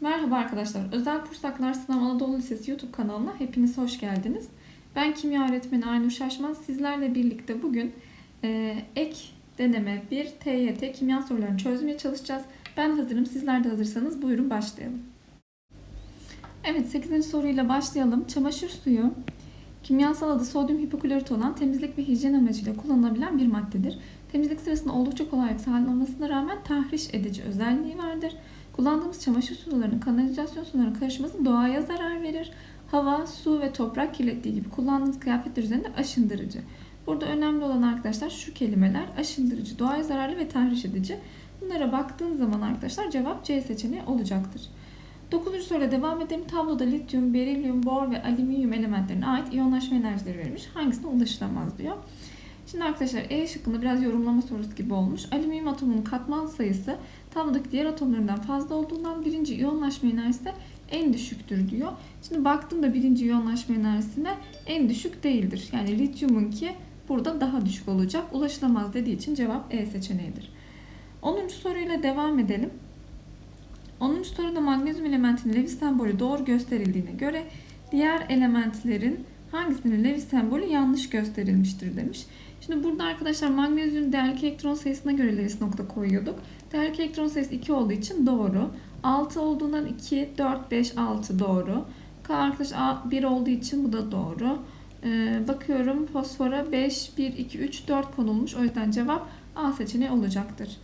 Merhaba arkadaşlar. Özel Pursaklar Sınav Anadolu Lisesi YouTube kanalına hepiniz hoş geldiniz. Ben kimya öğretmeni Aynur Şaşmaz. Sizlerle birlikte bugün e, ek deneme 1 TYT kimya sorularını çözmeye çalışacağız. Ben hazırım. Sizler de hazırsanız buyurun başlayalım. Evet 8. soruyla başlayalım. Çamaşır suyu kimyasal adı sodyum hipoklorit olan temizlik ve hijyen amacıyla kullanılabilen bir maddedir. Temizlik sırasında oldukça kolaylık sağlanmasına rağmen tahriş edici özelliği vardır. Kullandığımız çamaşır sularının kanalizasyon sularının karışması doğaya zarar verir. Hava, su ve toprak kirlettiği gibi kullandığımız kıyafetler üzerinde aşındırıcı. Burada önemli olan arkadaşlar şu kelimeler aşındırıcı, doğaya zararlı ve tahriş edici. Bunlara baktığın zaman arkadaşlar cevap C seçeneği olacaktır. 9. soruyla devam edelim. Tabloda lityum, berilyum, bor ve alüminyum elementlerine ait iyonlaşma enerjileri verilmiş. Hangisine ulaşılamaz diyor. Şimdi arkadaşlar E şıkkında biraz yorumlama sorusu gibi olmuş. Alüminyum atomunun katman sayısı tablodaki diğer atomlarından fazla olduğundan birinci iyonlaşma enerjisi en düşüktür diyor. Şimdi baktığımda birinci iyonlaşma enerjisine en düşük değildir. Yani lityumunki burada daha düşük olacak. Ulaşılamaz dediği için cevap E seçeneğidir. 10. soruyla devam edelim. 10. soruda magnezyum elementinin Lewis sembolü doğru gösterildiğine göre diğer elementlerin hangisinin Lewis sembolü yanlış gösterilmiştir demiş. Şimdi burada arkadaşlar magnezyum değerli elektron sayısına göre Lewis nokta koyuyorduk. Değerli elektron sayısı 2 olduğu için doğru. 6 olduğundan 2, 4, 5, 6 doğru. K arkadaş 1 olduğu için bu da doğru. Ee, bakıyorum fosfora 5, 1, 2, 3, 4 konulmuş. O yüzden cevap A seçeneği olacaktır.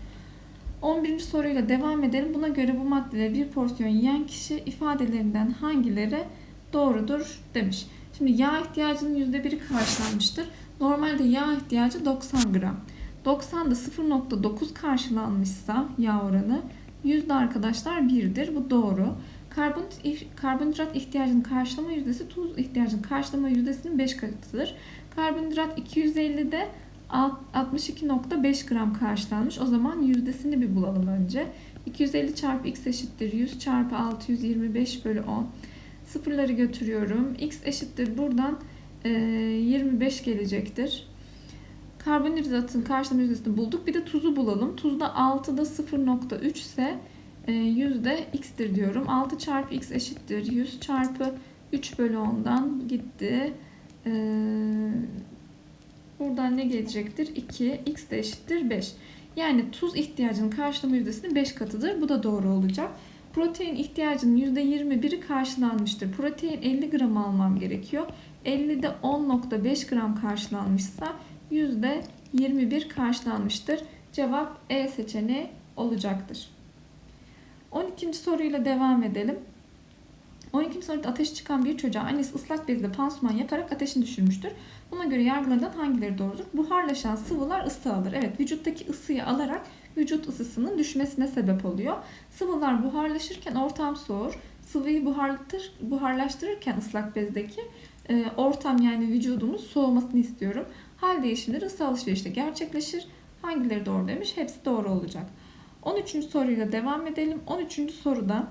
11. soruyla devam edelim. Buna göre bu maddeleri bir porsiyon yiyen kişi ifadelerinden hangileri doğrudur demiş. Şimdi yağ ihtiyacının %1'i karşılanmıştır. Normalde yağ ihtiyacı 90 gram. 90'da 0.9 karşılanmışsa yağ oranı yüzde arkadaşlar 1'dir. Bu doğru. Karbon, karbonhidrat ihtiyacının karşılama yüzdesi tuz ihtiyacının karşılama yüzdesinin 5 katıdır. Karbonhidrat 250'de 62.5 gram karşılanmış. O zaman yüzdesini bir bulalım önce. 250 çarpı x eşittir 100 çarpı 625 bölü 10. Sıfırları götürüyorum. x eşittir buradan 25 gelecektir. Karbonhidratın karşılama yüzdesini bulduk. Bir de tuzu bulalım. Tuzda 6'da 0.3 ise yüzde x'tir diyorum. 6 çarpı x eşittir 100 çarpı 3 bölü 10'dan gitti. Buradan ne gelecektir? 2. X de eşittir 5. Yani tuz ihtiyacının karşılama yüzdesinin 5 katıdır. Bu da doğru olacak. Protein ihtiyacının %21'i karşılanmıştır. Protein 50 gram almam gerekiyor. 50'de 10.5 gram karşılanmışsa %21 karşılanmıştır. Cevap E seçeneği olacaktır. 12. soruyla devam edelim. 12. soruda ateş çıkan bir çocuğa annesi ıslak bezle pansuman yaparak ateşini düşürmüştür. Buna göre yargılarından hangileri doğrudur? Buharlaşan sıvılar ısı alır. Evet vücuttaki ısıyı alarak vücut ısısının düşmesine sebep oluyor. Sıvılar buharlaşırken ortam soğur. Sıvıyı buharlatır, buharlaştırırken ıslak bezdeki e, ortam yani vücudumuz soğumasını istiyorum. Hal değişimleri ısı alışverişte gerçekleşir. Hangileri doğru demiş? Hepsi doğru olacak. 13. soruyla devam edelim. 13. soruda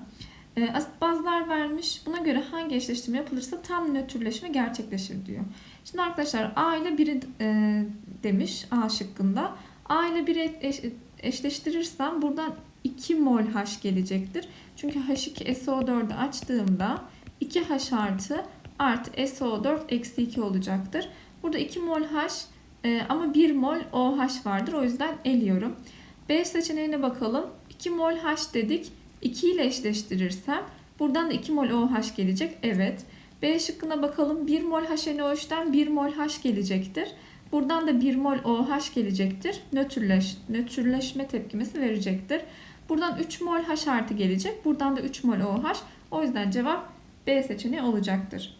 e, asit bazlar vermiş. Buna göre hangi eşleştirme yapılırsa tam nötrleşme gerçekleşir diyor. Şimdi arkadaşlar A ile 1'i e, demiş A şıkkında. A ile 1'i eş, eşleştirirsem buradan 2 mol H gelecektir. Çünkü H2SO4'ü açtığımda 2H artı artı SO4 eksi 2 olacaktır. Burada 2 mol H e, ama 1 mol OH vardır. O yüzden eliyorum. B seçeneğine bakalım. 2 mol H dedik. 2 ile eşleştirirsem buradan da 2 mol OH gelecek. Evet. B şıkkına bakalım. 1 mol HNO3'ten 1 mol H gelecektir. Buradan da 1 mol OH gelecektir. Nötrleş, nötrleşme tepkimesi verecektir. Buradan 3 mol H artı gelecek. Buradan da 3 mol OH. O yüzden cevap B seçeneği olacaktır.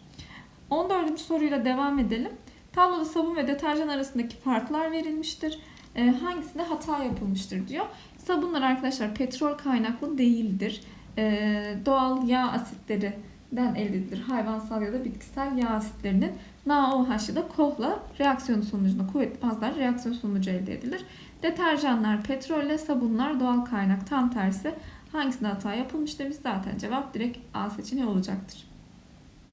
14. soruyla devam edelim. Tabloda sabun ve deterjan arasındaki farklar verilmiştir. E, hangisinde hata yapılmıştır diyor. Sabunlar arkadaşlar petrol kaynaklı değildir. E, doğal yağ asitlerinden elde edilir. Hayvansal ya da bitkisel yağ asitlerinin NaOH ya da KOH'la reaksiyon sonucunda kuvvetli bazlar reaksiyon sonucu elde edilir. Deterjanlar petrolle, sabunlar doğal kaynak tam tersi. Hangisinde hata yapılmış demiş zaten cevap direkt A seçeneği olacaktır.